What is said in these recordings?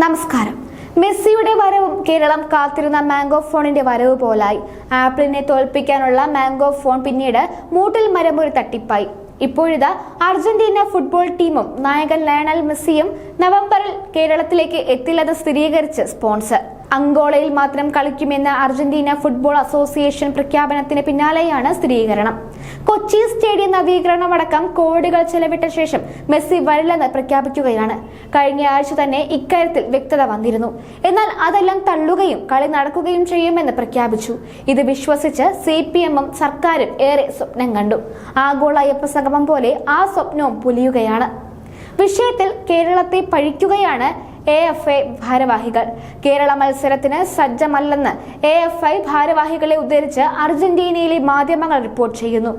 നമസ്കാരം. മെസ്സിയുടെ വരവും കേരളം കാത്തിരുന്ന മാംഗോ ഫോണിന്റെ വരവ് പോലായി. ആപ്പിളിനെ തോൽപ്പിക്കാനുള്ള മാംഗോ ഫോൺ പിന്നീട് മൂട്ടിൽ മരമൊരു തട്ടിപ്പായി. ഇപ്പോഴിതാ അർജന്റീന ഫുട്ബോൾ ടീമും നായകൻ ലയണൽ മെസ്സിയും നവംബറിൽ കേരളത്തിലേക്ക് എത്തില്ലെന്ന് സ്ഥിരീകരിച്ച് സ്പോൺസർ. അങ്കോളയിൽ മാത്രം കളിക്കുമെന്ന അർജന്റീന ഫുട്ബോൾ അസോസിയേഷൻ പ്രഖ്യാപനത്തിന് പിന്നാലെയാണ് സ്ഥിരീകരണം. കൊച്ചി സ്റ്റേഡിയം നവീകരണമടക്കം കോടികൾ ചെലവിട്ട ശേഷം മെസ്സി വരില്ലെന്ന് പ്രഖ്യാപിക്കുകയാണ്. കഴിഞ്ഞ ആഴ്ച തന്നെ ഇക്കാര്യത്തിൽ വ്യക്തത വന്നിരുന്നു. എന്നാൽ അതെല്ലാം തള്ളുകയും കളി നടക്കുകയും ചെയ്യുമെന്ന് പ്രഖ്യാപിച്ചു. ഇത് വിശ്വസിച്ച് സി പി എമ്മും സർക്കാരും ഏറെ സ്വപ്നം കണ്ടു. ആഗോള അയ്യപ്പ സംഗമം പോലെ ആ സ്വപ്നവും പുലിയുകയാണ്. വിഷയത്തിൽ കേരളത്തെ പഴിക്കുകയാണ് എ എഫ് ഐ ഭാരവാഹികൾ. കേരള മത്സരത്തിന് സജ്ജമല്ലെന്ന് എ എഫ് ഐ ഭാരവാഹികളെ ഉദ്ധരിച്ച് അർജന്റീനയിലെ മാധ്യമങ്ങൾ റിപ്പോർട്ട് ചെയ്യുന്നു.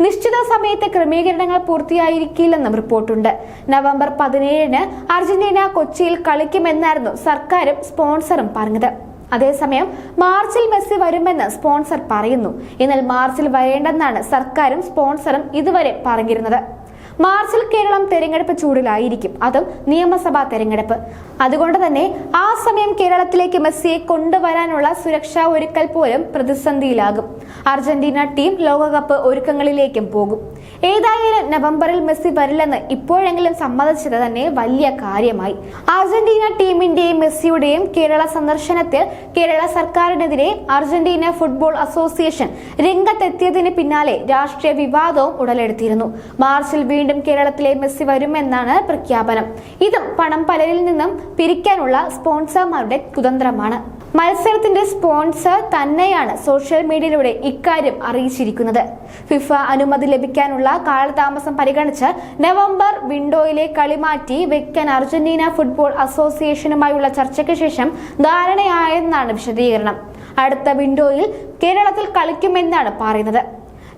നിശ്ചിത സമയത്ത് ക്രമീകരണങ്ങൾ പൂർത്തിയായിരിക്കില്ലെന്നും റിപ്പോർട്ടുണ്ട്. നവംബർ പതിനേഴിന് അർജന്റീന കൊച്ചിയിൽ കളിക്കുമെന്നായിരുന്നു സർക്കാരും സ്പോൺസറും പറഞ്ഞത്. അതേസമയം മാർച്ചിൽ മെസ്സി വരുമെന്ന് സ്പോൺസർ പറയുന്നു. എന്നാൽ മാർച്ചിൽ വരേണ്ടെന്നാണ് സർക്കാരും സ്പോൺസറും ഇതുവരെ പറഞ്ഞിരുന്നത്. മാർച്ചിൽ കേരളം തെരഞ്ഞെടുപ്പ് ചൂടിലായിരിക്കും. അതും നിയമസഭാ തെരഞ്ഞെടുപ്പ്. അതുകൊണ്ട് തന്നെ ആ സമയം കേരളത്തിലേക്ക് മെസ്സിയെ കൊണ്ടുവരാനുള്ള സുരക്ഷാ ഒരുക്കൽ പോലും പ്രതിസന്ധിയിലാകും. അർജന്റീന ടീം ലോകകപ്പ് ഒരുക്കങ്ങളിലേക്കും പോകും. ഏതായാലും നവംബറിൽ മെസ്സി വരില്ലെന്ന് ഇപ്പോഴെങ്കിലും സമ്മതിച്ചത് തന്നെ വലിയ കാര്യമായി. അർജന്റീന ടീമിന്റെയും മെസ്സിയുടെയും കേരള സന്ദർശനത്തിൽ കേരള സർക്കാരിനെതിരെ അർജന്റീന ഫുട്ബോൾ അസോസിയേഷൻ രംഗത്തെത്തിയതിന് പിന്നാലെ രാഷ്ട്രീയ വിവാദവും ഉടലെടുത്തിരുന്നു. മാർച്ചിൽ വീണ്ടും കേരളത്തിലെ മെസ്സി വരുമെന്നാണ് പ്രഖ്യാപനം. ഇതും പണം പലരിൽ നിന്നും പിരിക്കാനുള്ള സ്പോൺസർമാരുടെ കുതന്ത്രമാണ്. മത്സരത്തിന്റെ സ്പോൺസർ തന്നെയാണ് സോഷ്യൽ മീഡിയയിലൂടെ ഇക്കാര്യം അറിയിച്ചിരിക്കുന്നത്. ഫിഫ അനുമതി ലഭിക്കാനുള്ള കാലതാമസം പരിഗണിച്ച് നവംബർ വിൻഡോയിലെ കളി മാറ്റി വെക്കാൻ അർജന്റീന ഫുട്ബോൾ അസോസിയേഷനുമായുള്ള ചർച്ചയ്ക്ക് ശേഷം ധാരണയായെന്നാണ് വിശദീകരണം. അടുത്ത വിൻഡോയിൽ കേരളത്തിൽ കളിക്കുമെന്നാണ് പറയുന്നത്.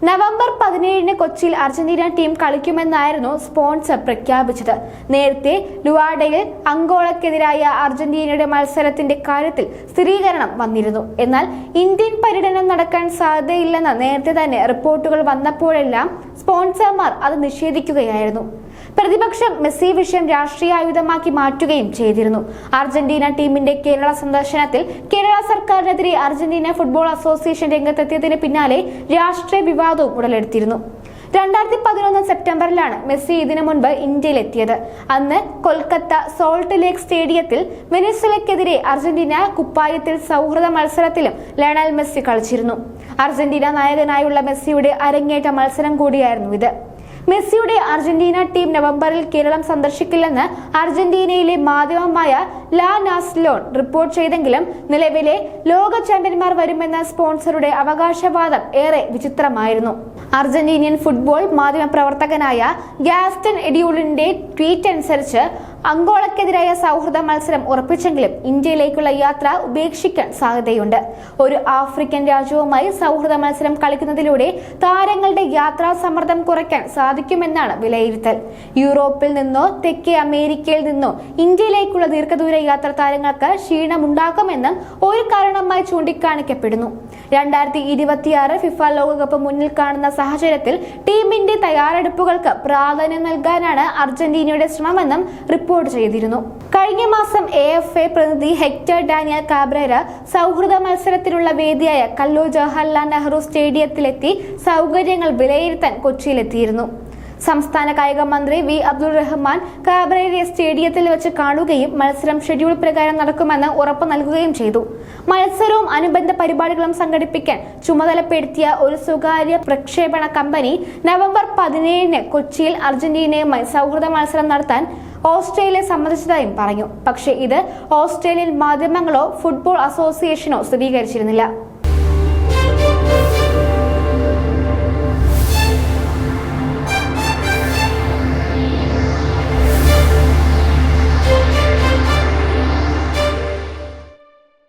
നവംബർ പതിനേഴിന് കൊച്ചിയിൽ അർജന്റീന ടീം കളിക്കുമെന്നായിരുന്നു സ്പോൺസർ പ്രഖ്യാപിച്ചത്. നേരത്തെ ലുവാഡയിൽ അങ്കോളക്കെതിരായ അർജന്റീനയുടെ മത്സരത്തിന്റെ കാര്യത്തിൽ സ്ഥിരീകരണം വന്നിരുന്നു. എന്നാൽ ഇന്ത്യൻ പര്യടനം നടക്കാൻ സാധ്യതയില്ലെന്ന് നേരത്തെ തന്നെ റിപ്പോർട്ടുകൾ വന്നപ്പോഴെല്ലാം സ്പോൺസർമാർ അത് നിഷേധിക്കുകയായിരുന്നു. പ്രതിപക്ഷം മെസ്സി വിഷയം രാഷ്ട്രീയ ആയുധമാക്കി മാറ്റുകയും ചെയ്തിരുന്നു. അർജന്റീന ടീമിന്റെ കേരള സന്ദർശനത്തിൽ കേരള സർക്കാരിനെതിരെ അർജന്റീന ഫുട്ബോൾ അസോസിയേഷൻ രംഗത്തെത്തിയതിന് പിന്നാലെ രാഷ്ട്രീയ വിവാദവും ഉടലെടുത്തിരുന്നു. രണ്ടായിരത്തി പതിനൊന്ന് സെപ്റ്റംബറിലാണ് മെസ്സി ഇതിനു മുൻപ് ഇന്ത്യയിലെത്തിയത്. അന്ന് കൊൽക്കത്ത സോൾട്ട് ലേക്ക് സ്റ്റേഡിയത്തിൽ വെനിസ്വലയ്ക്കെതിരെ അർജന്റീന കുപ്പായത്തിൽ സൗഹൃദ മത്സരത്തിലും ലയണൽ മെസ്സി കളിച്ചിരുന്നു. അർജന്റീന നായകനായുള്ള മെസ്സിയുടെ അരങ്ങേറ്റ മത്സരം കൂടിയായിരുന്നു ഇത്. മെസ്സിയുടെ അർജന്റീന ടീം നവംബറിൽ കേരളം സന്ദർശിക്കില്ലെന്ന് അർജന്റീനയിലെ മാധ്യമമായ ലാ നാസ്ലോൺ റിപ്പോർട്ട് ചെയ്തെങ്കിലും നിലവിലെ ലോക ചാമ്പ്യന്മാർ വരുമെന്ന സ്പോൺസറുടെ അവകാശവാദം ഏറെ വിചിത്രമായിരുന്നു. അർജന്റീനിയൻ ഫുട്ബോൾ മാധ്യമ പ്രവർത്തകനായ ഗാസ്റ്റൻ എഡിയൂളിന്റെ ട്വീറ്റ് അനുസരിച്ച് അങ്കോളക്കെതിരായ സൗഹൃദ മത്സരം ഉറപ്പിച്ചെങ്കിലും ഇന്ത്യയിലേക്കുള്ള യാത്ര ഉപേക്ഷിക്കാൻ സാധ്യതയുണ്ട്. ഒരു ആഫ്രിക്കൻ രാജ്യവുമായി സൗഹൃദ മത്സരം കളിക്കുന്നതിലൂടെ താരങ്ങളുടെ യാത്രാ സമ്മർദ്ദം കുറയ്ക്കാൻ സാധിക്കുമെന്നാണ് വിലയിരുത്തൽ. യൂറോപ്പിൽ നിന്നോ തെക്കേ അമേരിക്കയിൽ നിന്നോ ഇന്ത്യയിലേക്കുള്ള ദീർഘദൂര യാത്ര താരങ്ങൾക്ക് ക്ഷീണമുണ്ടാക്കുമെന്ന് ഒരു കാരണമായി ചൂണ്ടിക്കാണിക്കപ്പെടുന്നു. രണ്ടായിരത്തി ഇരുപത്തിയാറ് ഫിഫ ലോകകപ്പ് മുന്നിൽ കാണുന്ന സാഹചര്യത്തിൽ ടീമിന്റെ തയ്യാറെടുപ്പുകൾക്ക് പ്രാധാന്യം നൽകാനാണ് അർജന്റീനയുടെ ശ്രമമെന്നും റിപ്പോർട്ട് ചെയ്തിരുന്നു. കഴിഞ്ഞ മാസം എ എഫ് എ പ്രതിനിധി ഹെക്ടർ ഡാനിയൽ കാബ്രേര സൗഹൃദ മത്സരത്തിനുള്ള വേദിയായ കല്ലൂർ ജവഹർലാൽ നെഹ്റു സ്റ്റേഡിയത്തിലെത്തി സൗകര്യങ്ങൾ വിലയിരുത്താൻ കൊച്ചിയിലെത്തിയിരുന്നു. സംസ്ഥാന കായിക മന്ത്രി വി അബ്ദുൾ റഹ്മാൻ കാബ്രേരി സ്റ്റേഡിയത്തിൽ വെച്ച് കാണുകയും മത്സരം ഷെഡ്യൂൾ പ്രകാരം നടക്കുമെന്ന് ഉറപ്പു നൽകുകയും ചെയ്തു. മത്സരവും അനുബന്ധ പരിപാടികളും സംഘടിപ്പിക്കാൻ ചുമതലപ്പെടുത്തിയ ഒരു സ്വകാര്യ പ്രക്ഷേപണ കമ്പനി നവംബർ പതിനേഴിന് കൊച്ചിയിൽ അർജന്റീനയുമായി സൗഹൃദ മത്സരം നടത്താൻ ഓസ്ട്രേലിയ സമ്മതിച്ചതായും പറഞ്ഞു. പക്ഷേ ഇത് ഓസ്ട്രേലിയൻ മാധ്യമങ്ങളോ ഫുട്ബോൾ അസോസിയേഷനോ സ്ഥിരീകരിച്ചിരുന്നില്ല.